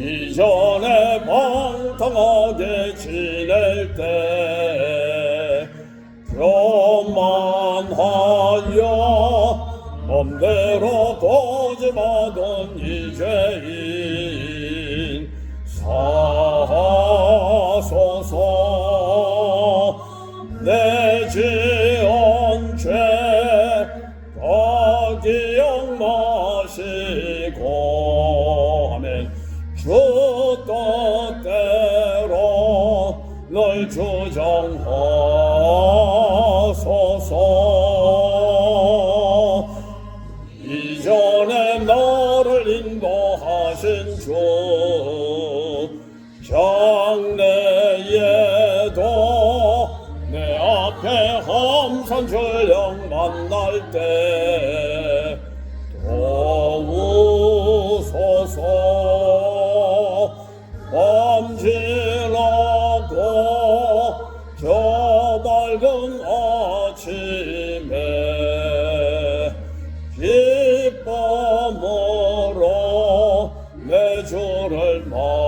이전에 방탕하게 지낼 때 교만하여 맘대로 거짓하던 이죄인 사소서 내 지은 죄 기억나시고 널 주장하소서. 이전에 나를 인도하신 주 장래에도 내 앞에 함산 전령 만날 때 도우소서. 밤지 밝은 아침에 기쁨으로 내 주를 만